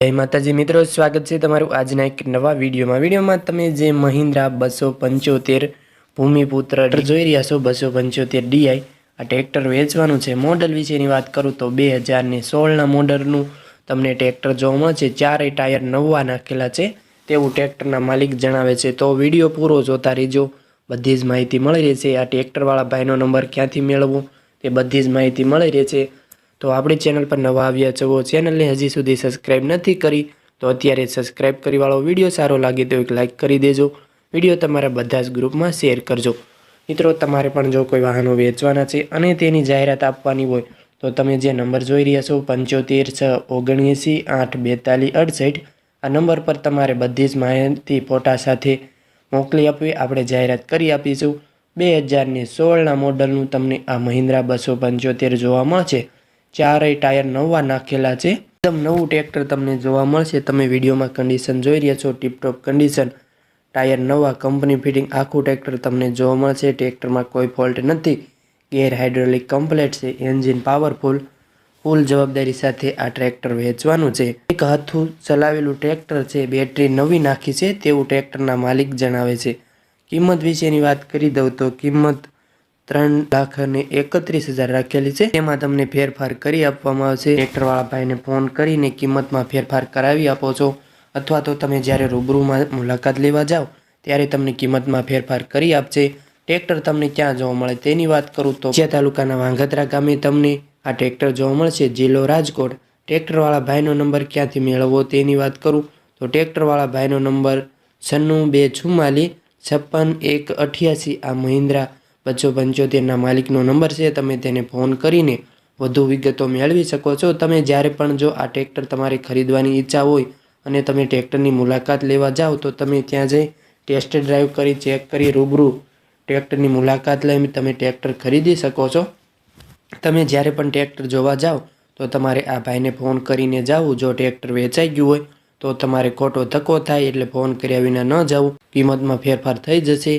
જય માતાજી, મિત્રો, સ્વાગત છે તમારું આજના એક નવા વિડીયોમાં. વિડીયોમાં તમે જે મહિન્દ્રા બસો પંચોતેર ભૂમિપુત્ર જોઈ રહ્યા છો, બસો પંચોતેર ડીઆઈ આ ટ્રેક્ટર વેચવાનું છે. મોડલ વિશેની વાત કરું તો બે હજારની સોળના મોડલનું તમને ટ્રેક્ટર જોવા મળશે. ચારેય ટાયર નવા નાખેલા છે, તેવું ટ્રેક્ટરના માલિક જણાવે છે. તો વીડિયો પૂરો જોતા રહેજો. બધી જ માહિતી મળી રહેશે. આ ટ્રેક્ટરવાળા ભાઈનો નંબર ક્યાંથી મેળવવો, તે બધી જ માહિતી મળી રહેશે. તો આપણી ચેનલ પર નવા આવ્યા છો ચેનલને હજી સુધી સબસ્ક્રાઈબ નથી કરી, તો અત્યારે સબસ્ક્રાઈબ કરીવાળો વીડિયો સારો લાગે તો એક લાઇક કરી દેજો. વીડિયો તમારા બધા જ ગ્રુપમાં શેર કરજો. મિત્રો, તમારે પણ જો કોઈ વાહનો વેચવાના છે અને તેની જાહેરાત આપવાની હોય, તો તમે જે નંબર જોઈ રહ્યા છો, પંચોતેર છ ઓગણએંસી આઠ બેતાલીસ અડસઠ, આ નંબર પર તમારે બધી જ માહિતી ફોટા સાથે મોકલી આપવી. આપણે જાહેરાત કરી આપીશું. બે હજારની સોળના મોડલનું તમને આ મહિન્દ્રા બસો પંચોતેર જોવા મળશે ચારેય ટાયર નવા નાખેલા છે. એકદમ નવું ટ્રેક્ટર તમને જોવા મળશે. તમે વિડીયોમાં કન્ડિશન જોઈ રહ્યા છો. ટીપટોપ કન્ડિશન ટાયર નવા કંપની ફિટિંગ આખું ટ્રેક્ટર તમને જોવા મળશે. ટ્રેક્ટરમાં કોઈ ફોલ્ટ નથી. ગેર હાઇડ્રોલિક કમ્પ્લેટ છે. એન્જિન પાવરફુલ ફૂલ જવાબદારી સાથે આ ટ્રેક્ટર વેચવાનું છે. એક હાથું ચલાવેલું ટ્રેક્ટર છે. બેટરી નવી નાખી છે. તેવું ટ્રેક્ટરના માલિક જણાવે છે. કિંમત વિશેની વાત કરી દઉં તો કિંમત ત્રણ લાખ અને એકત્રીસ હજાર રાખેલી છે. તેમાં તમને ફેરફાર કરી આપવામાં આવશે. ટ્રેક્ટરવાળા ભાઈને ફોન કરીને કિંમતમાં ફેરફાર કરાવી આપો છો. અથવા તો તમે જ્યારે રૂબરૂમાં મુલાકાત લેવા જાઓ, ત્યારે તમને કિંમતમાં ફેરફાર કરી આપશે. ટ્રેક્ટર તમને ક્યાં જોવા મળે તેની વાત કરું તો જ્યાં તાલુકાના વાંગત્રા ગામે તમને આ ટ્રેક્ટર જોવા મળશે. જિલ્લો રાજકોટ. ટ્રેક્ટરવાળા ભાઈનો નંબર ક્યાંથી મેળવવો તેની વાત કરું તો ટ્રેક્ટરવાળા ભાઈનો નંબર છન્નું બે ચુમ્માલીસ છપ્પન એક અઠ્યાસી આ મહિન્દ્રા બસો પંચોતેરના માલિકનો નંબર છે, તમે તેને ફોન કરીને વધુ વિગતો મેળવી શકો છો. તમે જ્યારે પણ જો આ ટ્રેક્ટર તમારે ખરીદવાની ઈચ્છા હોય અને તમે ટ્રેક્ટરની મુલાકાત લેવા જાઓ, તો તમે ત્યાં જઈ ટેસ્ટ ડ્રાઈવ કરી, ચેક કરી, રૂબરૂ ટ્રેક્ટરની મુલાકાત લઈ તમે ટ્રેક્ટર ખરીદી શકો છો. તમે જ્યારે પણ ટ્રેક્ટર જોવા જાઓ, તો તમારે આ ભાઈને ફોન કરીને જાવું. જો ટ્રેક્ટર વેચાઈ ગયું હોય, તો તમારે ખોટો ધક્કો થાય એટલે ફોન કર્યા વિના ન જવું. કિંમતમાં ફેરફાર થઈ જશે.